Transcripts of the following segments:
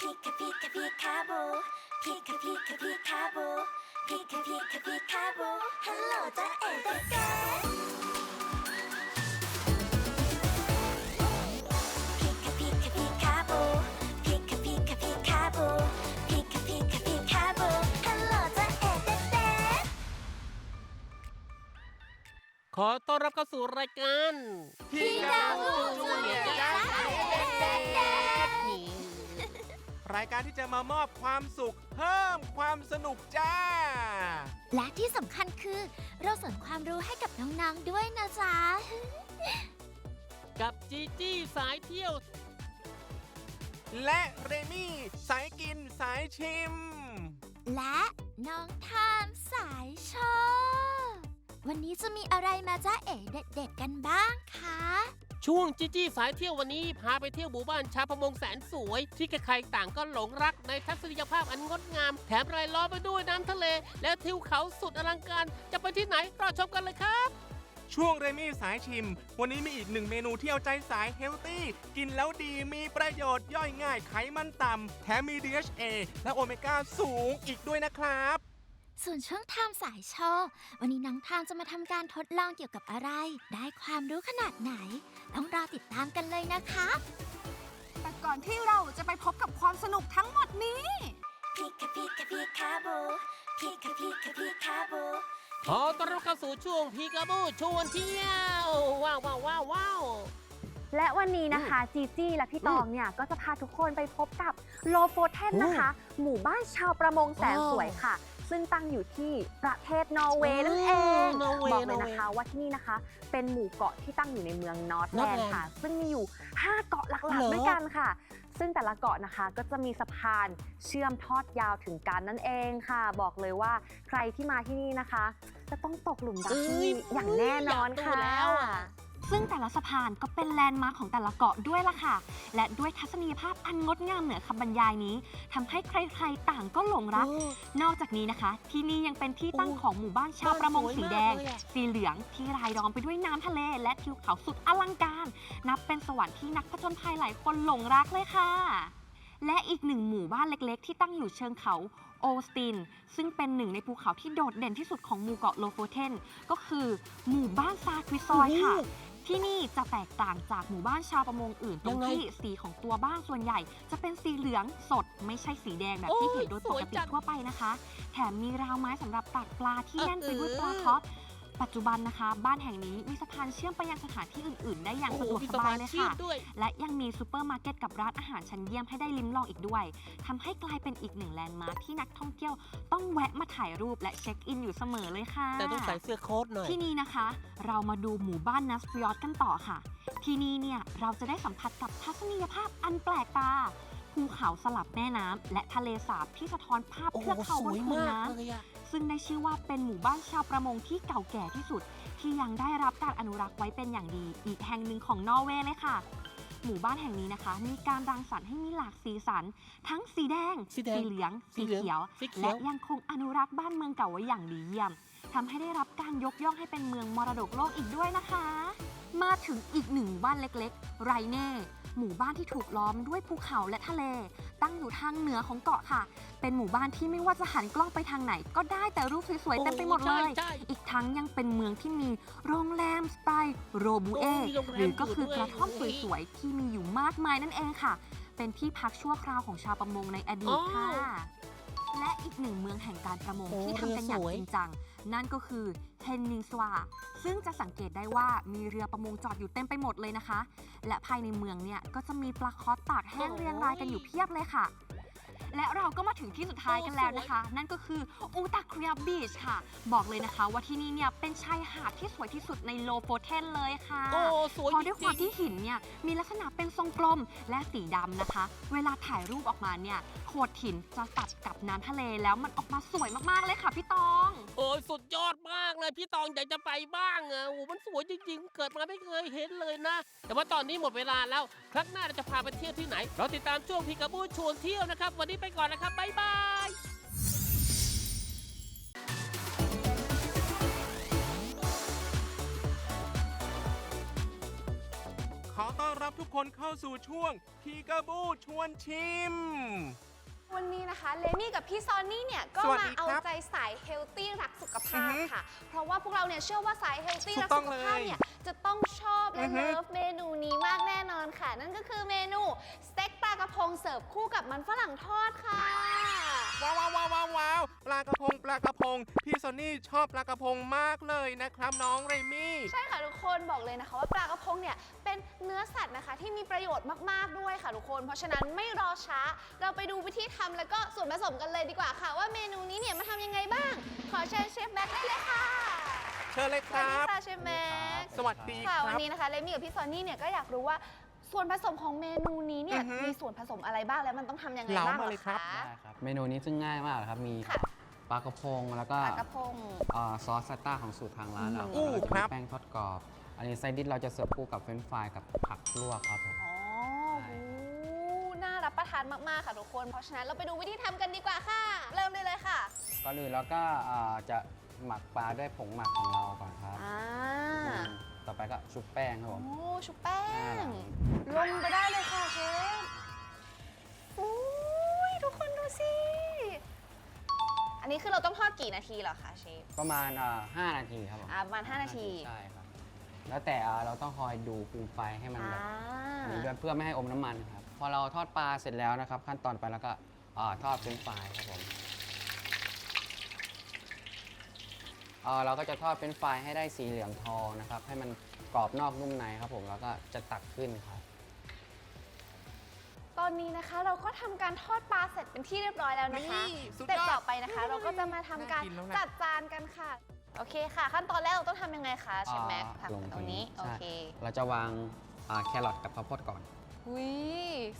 พิกาพิกาพิกาโบพิกาพิกาพิกาโบพิกาพิกาพิกาโบฮัลโหลจ้าเอ๋ด็กแกพิกาพิกาพิกาโบพิกาพิกาพิกาโบพิกาพิกาพิกาโบฮัลโหลจ้าเอ๋ด็กขอต้อนรับเข้าสู่รายการ พี่ดาวจูเนียร์จ้าเอ๋เด็กก รายการที่จะมามอบความสุข เพิ่มความสนุกจ้า และที่สำคัญคือ เราสอนความรู้ให้กับน้องๆด้วยนะจ๊ะ กับจีจี้สายเที่ยว และเรมี่สายกินสายชิม และน้องทามสายชอบวันนี้จะมีอะไรมาจ้าเอ๋เด็ดๆกันบ้างคะ ช่วงจีจี้สายเที่ยววันนี้พาไปเที่ยวหมู่บ้านชาวประมงแสนสวย ที่ใครๆต่างก็หลงรักในทัศนียภาพอันงดงาม แถมรายล้อมไปด้วยน้ำทะเล และทิวเขาสุดอลังการ จะไปที่ไหนรอชมกันเลยครับ ช่วงเรมี่สายชิม วันนี้มีอีกหนึ่งเมนูที่เอาใจสายเฮลตี้ กินแล้วดีมีประโยชน์ย่อยง่ายไขมันต่ำแถมมี DHA และโอเมก้าสูงอีกด้วยนะครับ ส่วนช่วงทามสายชอบวันนี้น้องทามจะมาทำการทดลองเกี่ยวกับอะไร ได้ความรู้ขนาดไหน ต้องรอติดตามกันเลยนะคะ แต่ก่อนที่เราจะไปพบกับความสนุกทั้งหมดนี้ พิกาพิกาพิคาโบพิกาพิกาพิคาโบขอต้อนรับเข้าสู่ช่วงพีกาบูชวนเที่ยวว้าวว้าวว้าวว้าวและวันนี้นะคะจีจี้และพี่ตองเนี่ยก็จะพาทุกคนไปพบกับโลโฟเทนนะคะ หมู่บ้านชาวประมงแสนสวยค่ะ ซึ่งตั้งอยู่ที่ประเทศนอร์เวย์นั่นเองนอร์เวย์บอกเลยนอร์เวย์นะคะว่าที่นี่นะคะ เป็นหมู่เกาะที่ตั้งอยู่ในเมืองนอร์ทแลน Northland ด์ค่ะ ซึ่งมีอยู่ 5 เกาะหลักเหรอๆด้วยกันค่ะ ซึ่งแต่ละเกาะนะคะก็จะมีสะพานเชื่อมทอดยาวถึงกันนั่นเองค่ะ บอกเลยว่าใครที่มาที่นี่นะคะ จะต้องตกหลุมรักที่นี่อย่างแน่นอนค่ะ อยากดูแล้วอะซึ่งแต่ละสะพานก็เป็นแลนด์มาร์คของแต่ละเกาะด้วยล่ะค่ะ และด้วยทัศนียภาพอันงดงามเหนือคำบรรยายนี้ทำให้ใครๆต่างก็หลงรัก นอกจากนี้นะคะ ที่นี่ยังเป็นที่ตั้งโอ้ของหมู่บ้านชาวประมงบ้านสวยสีแดงมากเลยอะสีเหลืองที่รายล้อมไปด้วยน้ำทะเล และทิวเขาสุดอลังการ นับเป็นสวรรค์ที่นักผจญภัยหลายคนหลงรักเลยค่ะ และอีกหนึ่งหมู่บ้านเล็กๆ ที่ตั้งอยู่เชิงเขาโอสติน ซึ่งเป็นหนึ่งในภูเขาที่โดดเด่นที่สุดของหมู่เกาะโลโฟเทน ก็คือหมู่บ้านซาควิซอยค่ะ ที่นี่จะแตกต่างจากหมู่บ้านชาวประมงอื่นตรงยังไงที่สีของตัวบ้านส่วนใหญ่ จะเป็นสีเหลืองสดไม่ใช่สีแดงแบบที่โอ้ยเห็นโดยปสวยกติจังทั่วไปนะคะ แถมมีราวไม้สำหรับตักปลาที่แน่นไปด้วยเออปลาคอส ปัจจุบันนะคะ บ้านแห่งนี้มีสะพานเชื่อมไปยังสถานที่อื่น ๆ ได้อย่างสะดวกสบายเลยค่ะ และยังมีซูเปอร์มาร์เก็ตกับร้านอาหารชั้นเยี่ยมให้ได้ลิ้มลองอีกด้วยทำให้กลายเป็นอีกหนึ่งแลนด์มาร์คที่นักท่องเที่ยวต้องแวะมาถ่ายรูปและเช็คอินอยู่เสมอเลยค่ะแต่ต้องใส่เสื้อโค้ทหน่อยที่นี่นะคะ เรามาดูหมู่บ้านนัสฟิออตกันต่อค่ะ ที่นี่เนี่ยเราจะได้สัมผัสกับทัศนียภาพอันแปลกตาภูเขาสลับแม่น้ำและทะเลสาบที่สะท้อนภาพเทือกเขาบนผืนมากน้เลยอะำ ซึ่งได้ชื่อว่าเป็นหมู่บ้านชาวประมงที่เก่าแก่ที่สุด ที่ยังได้รับการอนุรักษ์ไว้เป็นอย่างดี อีกแห่งหนึ่งของนอร์เวย์เลยค่ะ หมู่บ้านแห่งนี้นะคะ มีการรังสรรค์ให้มีหลากสีสัน ทั้งสีแดง สีแดงเหลือง สีสีเหลืองเขียว สีเขีและยว ยังคงอนุรักษ์บ้านเมืองเก่าไว้อย่างดีเยี่ยมทำให้ได้รับการยกย่องให้เป็นเมืองมรดกโลกอีกด้วยนะคะ มาถึงอีกหนึ่งหมู่บ้านเล็กๆ ไรเน่ หมู่บ้านที่ถูกล้อมด้วยภูเขาและทะเล ตั้งอยู่ทางเหนือของเกาะค่ะ เป็นหมู่บ้านที่ไม่ว่าจะหันกล้องไปทางไหน ก็ได้แต่รูปสวยๆเต็มไปหมดเลย ใช่ใช่ อีกทั้งยังเป็นเมืองที่มีโรงแรมสไตล์โรบูเอโอ้มีโรงแรมหรือก็คืออยู่ด้วยกระท่อมสวยๆที่มีอยู่มากมายนั่นเองค่ะ เป็นที่พักชั่วคราวของชาวประมงในอดีตค่ะ และอีกหนึ่งเมืองแห่งการประมงโอ้ที่ทำกันอย่างเรือสวย จริงจัง นั่นก็คือเฮนนิงสวาซึ่งจะสังเกตได้ว่ามีเรือประมงจอดอยู่เต็มไปหมดเลยนะคะ และภายในเมืองเนี่ยก็จะมีปลาคอสตากแห้งเรียงรายกันอยู่เพียบเลยค่ะ และเราก็มาถึงที่สุดท้ายกันแล้วนะคะ นั่นก็คืออูตาครียบีชค่ะ บอกเลยนะคะว่าที่นี่เนี่ยเป็นชายหาดที่สวยที่สุดในโลโฟเทนเลยค่ะโอ้สวยเพราะด้วยความจริที่งหินเนี่ยมีลักษณะเป็นทรงกลมและสีดำนะคะ เวลาถ่ายรูปออกมาเนี่ยโขดหินจะตัดกับน้ำทะเลแล้วมันออกมาสวยมากๆเลยค่ะพี่ตองๆโอ้ยสุดยอดมากเลยพี่ตองอยากจะไปบ้างอะโอ้มันสวยจริง ๆ เกิดมาไม่เคยเห็นเลยนะ แต่ว่าตอนนี้หมดเวลาแล้ว ครั้งหน้าเราจะพาไปเที่ยวที่ไหน เราติดตามช่วงพีกาบูชวนเที่ยวนะครับ วันนี้ไปก่อนนะครับ บ๊ายบายขอต้อนรับทุกคนเข้าสู่ช่วงพีกาบูชวนชิม วันนี้นะคะเลมี่กับพี่ซอนนี่เนี่ยก็สวัสมาดีเอาครับใจสายเฮลตี้รักสุขภาพอือฮึค่ะ เพราะว่าพวกเราเนี่ยเชื่อว่าสายเฮลตี้ถูกรักต้สุองขเลยภาพเนี่ยจะต้องชอบและอือฮึ เลิฟเมนูนี้มากแน่นอนค่ะ นั่นก็คือเมนูสเต็กปลากระพงเสิร์ฟคู่กับมันฝรั่งทอดค่ะ ว้าวว้าวว้าวว้าวว้าวปลากระพงปลากระพง พี่ซอนนี่ชอบปลากระพงมากเลยนะครับน้องเรมี่ ใช่ค่ะทุกคนบอกเลยนะคะว่าปลากระพงเนี่ยเป็นเนื้อสัตว์นะคะที่มีประโยชน์มากๆด้วยค่ะทุกคน เพราะฉะนั้นไม่รอช้า เราไปดูวิธีทำแล้วก็ส่วนผสมกันเลยดีกว่าค่ะ ว่าเมนูนี้เนี่ยมาทำยังไงบ้าง ขอเชิญเชฟแม็กซ์ได้เลยค่ะเชิญเลยสควัสรัดีบค่ะเชฟแม็กซ์ สวัสดีคค่ะรับวันนี้นะคะเลมี่กับพี่ซอนนี่เนี่ยก็อยากรู้ว่า ส่วนผสมของเมนูนี้เนี่ยอือฮึ มีส่วนผสมอะไรบ้างแล้วมันต้องทำยังไงเล่าบ้างมาหรเลอยครับคะได้ครับ เมนูนี้ซึ่งง่ายมากเลยครับ มีค่ะปลากระพงแล้วก็ปลากระพง เอ่อซอสซาต้าของสูตรทางร้านเราอู้แล้วก็จะครัมีบ แป้งทอดกรอบ อันนี้ไซดิสเราจะเสิร์ฟคู่กับเฟรนช์ฟรายกับผักลวกครับผม อ๋อใช่ โอ้น่ารับประทานมาก ๆ ค่ะทุกคน เพราะฉะนั้นเราไปดูวิธีทำกันดีกว่าค่ะ เริ่มได้เลยค่ะ ก่อนอื่นเราก็เอ่อจะ หมักปลาด้วยผงหมักของเราก่อนครับอ่าอืมต่อไปก็ชุบแป้งครับโอ้ผมชุบแป้อ่างลงไปได้เลยค่ะเชฟอุ้ยทุกคนดูสิ อันนี้คือเราต้องทอดกี่นาทีเหรอคะเชฟ ประมาณเอ่อ5นาทีครับผมอ่าประมาณ5นาที ใช่ครับ แล้วแต่เอ่อเราต้องคอยดูฟูมไฟให้มันอ่า แบบนี้ด้วยเพื่อไม่ให้อมน้ำมันครับ พอเราทอดปลาเสร็จแล้วนะครับ ขั้นตอนไปแล้วก็เอ่อทอดเป็นไฟรายครับผม เอ่อเราก็จะทอดเป็นไฟรายให้ได้สีเหลืองทองนะครับ ให้มันกรอบนอกนุ่มในครับผมแล้วก็จะตักขึ้นครับ ตอนนี้นะคะเราก็ทำการทอดปลาเสร็จเป็นที่เรียบร้อยแล้วนะคะนี่สุดยอดสเต็ปต่อไปนะคะ เราก็จะมาทำการน่ากินแล้วนะ จัดจานกันค่ะ โอเคค่ะ ขั้นตอนแรกเราต้องทำยังไงคะเชฟแม็กซ์อ่าลงทำตรงนี้โอใช่เคเราจะวางอ่าแครอทกับข้าวโพดก่อน หุย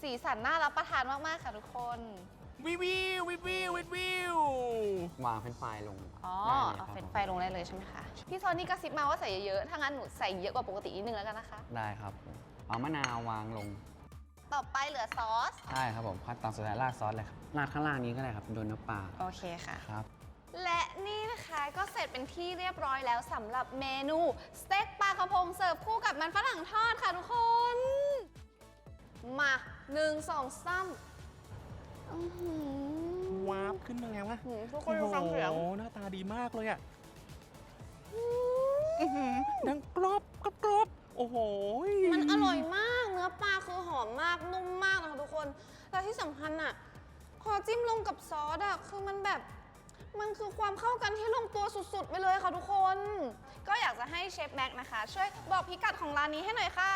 สีสันน่ารับประทานมาก ๆ ค่ะทุกคน วิววิววิววิววิววิววางเฟรนช์ฟายลงอ๋อเอาเฟรนช์ฟายลงได้เลยใช่ไหมคะ พี่ซอนนี่กระซิบมาว่าใส่เยอะๆ ถ้างั้นหนูใส่เยอะกว่าปกตินิดนึงแล้วกันนะคะ ได้ครับเอามะนาววางลง ต่อไปเหลือซอส ใช่ครับผมขั้นตองสุดท้ายราดซอสเลยครับราดข้างล่างนี้ก็ได้ครับโดนน้ำปลาโอเคค่ะ ครับและนี่นะคะก็เสร็จเป็นที่เรียบร้อยแล้วสำหรับเมนูสเต็กปลากระพงเสิร์ฟคู่กับมันฝรั่งทอดค่ะทุกคน มา 1 2 3 วาบขึ้นมาแล้วอะหือทุกคนดูฟังเสียงโอ้โหหน้าตาดีมากเลยอะอื้อหือดังกรอบกรอบกรอบโอ้โหมันอร่อยมากเนื้อปลาคือหอมมากนุ่มมากนะคะทุกคนและที่สำคัญอะพอจิ้มลงกับซอสอะคือมันแบบมันคือความเข้ากันที่ลงตัวสุดๆ ไปเลยค่ะทุกคน ก็อยากจะให้เชฟแม็กซ์นะคะ ช่วยบอกพิกัดของร้านนี้ให้หน่อยค่ะ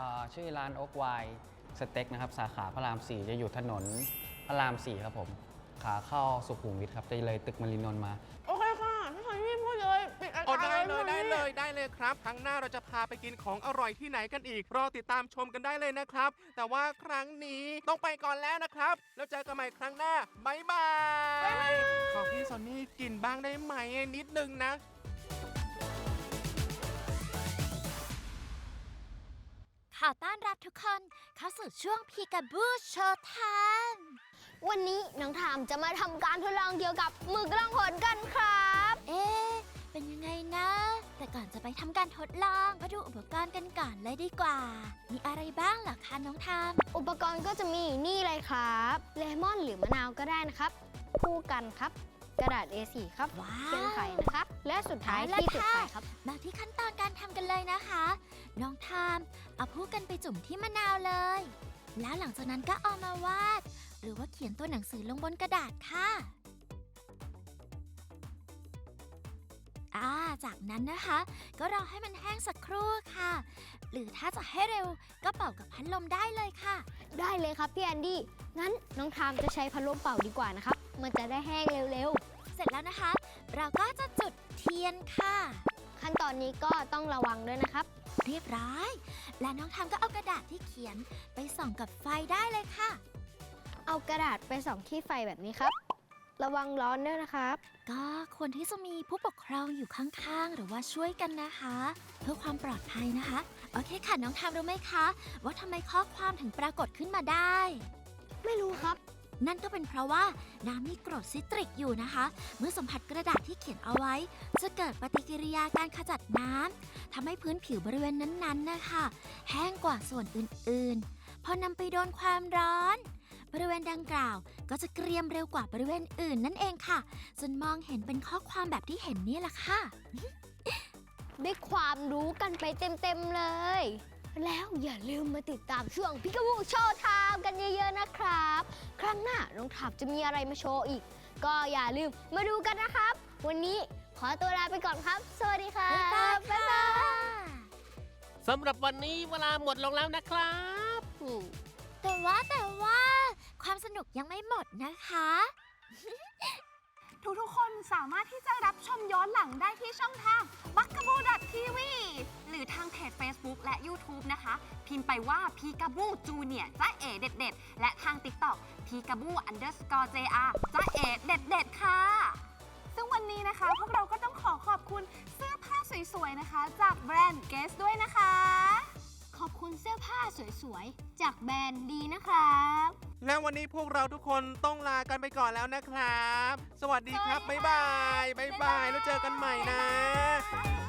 อ่าชื่อร้านโอ๊กไวสเต็กนะครับ สาขาพระราม 4 จะอยู่ถนน พระราม4ครับผม ขาเข้าสุขุมวิทครับจะเลยตึกมรินนท์มา โอเคค่ะพี่ชายพี่พูดเลยปิดรายโอ้การได้เลยได้พี่เลยได้เลยครับ ครั้งหน้าเราจะพาไปกินของอร่อยที่ไหนกันอีก รอติดตามชมกันได้เลยนะครับ แต่ว่าครั้งนี้ต้องไปก่อนแล้วนะครับ แล้วเจอกันใหม่ครั้งหน้าบายบายขอพี่ซอนนี่กินบ้างได้ไหมนิดนึงนะขอต้อนรับทุกคนเข้าสู่ช่วงพีกาบูโชว์ไทม์ วันนี้น้องถามจะมาทำการทดลองเกี่ยวกับหมึกล่องหนกันครับ เอ๊ะเป็นยังไงนะ แต่ก่อนจะไปทำการทดลองมาดูอุปกรณ์กันก่อนเลยดีกว่า มีอะไรบ้างเหรอคะน้องทาม อุปกรณ์ก็จะมีนี่เลยครับ เลมอนหรือมะนาวก็ได้นะครับ คู่กันครับ กระดาษ A4 ครับว้าเทียนวไข่นะครับ และสุดท้ายเอาละที่จุดไฟค่ะครับ มาที่ขั้นตอนการทำกันเลยนะคะ น้องทามเอาผู้กันไปจุ่มที่มะนาวเลย แล้วหลังจากนั้นก็เอามาวาด หรือว่าเขียนตัวหนังสือลงบนกระดาษค่ะอ่าจากนั้นนะคะ ก็รอให้มันแห้งสักครู่ค่ะ หรือถ้าจะให้เร็วก็เป่ากับพัดลมได้เลยค่ะ ได้เลยครับพี่แอนดี้งั้นน้องทามจะใช้พัดลมเป่าดีกว่านะครับ มันจะได้แห้งเร็วเสร็จแล้วนะคะ เราก็จะจุดเทียนค่ะๆขั้นตอนนี้ก็ต้องระวังด้วยนะครับ เรียบร้อย และน้องทามก็เอากระดาษที่เขียนไปส่องกับไฟได้เลยค่ะ เอากระดาษไปส่องที่ไฟแบบนี้ครับ ระวังร้อนด้วยนะครับ ก็ควรที่จะมีผู้ปกครองอยู่ข้างๆ หรือว่าช่วยกันนะคะ เพื่อความปลอดภัยนะคะ โอเคค่ะน้องทามรู้ไหมคะ ว่าทำไมข้อความถึงปรากฏขึ้นมาได้ ไม่รู้ครับ นั่นก็เป็นเพราะว่าน้ำมีกรดซิตริกอยู่นะคะ เมื่อสัมผัสกระดาษที่เขียนเอาไว้ จะเกิดปฏิกิริยาการขจัดน้ำทำให้พื้นผิวบริเวณนั้นๆนะคะ แห้งกว่าส่วนอื่นๆ พอนำไปโดนความร้อน บริเวณดังกล่าวก็จะเกรียมเร็วกว่าบริเวณอื่นนั่นเองค่ะ จนมองเห็นเป็นข้อความแบบที่เห็นนี่แหละค่ะ ได้ความรู้กันไปเต็มๆเลย แล้วอย่าลืมมาติดตามช่วงพิกาบูโชว์ไทม์กันเยอะๆนะครับ ครั้งหน้าน้องถับจะมีอะไรมาโชว์อีก ก็อย่าลืมมาดูกันนะครับ วันนี้ขอตัวลาไปก่อนครับ สวัสดีครับบ๊ายบายค่ะสำหรับวันนี้เวลาหมดลงแล้วนะครับอืมแต่ว่าแต่ว่าความสนุกยังไม่หมดนะคะ ทุกๆคนสามารถที่จะรับชมย้อนหลังได้ที่ช่องทาง b u g a b o o TV หรือทางเพจ Facebook และ YouTube นะคะ พิมพ์ไปว่า p i g a b o o Junior จ้าเอเด็ดๆ และทาง TikTok p i g a b o o underscore jr จ้าเอเด็ดๆ ค่ะ ซึ่งวันนี้นะคะ พวกเราก็ต้องขอขอบคุณเสื้อผ้าสวยๆ นะคะ จากแบรนด์ Guess ด้วยนะคะ ขอบคุณเสื้อผ้าสวยๆ จากแบรนด์ดีนะครับ แล้ววันนี้พวกเราทุกคนต้องลากันไปก่อนแล้วนะครับ สวัสดีครับ บ๊ายบาย บ๊ายบาย แล้วเจอกันใหม่นะ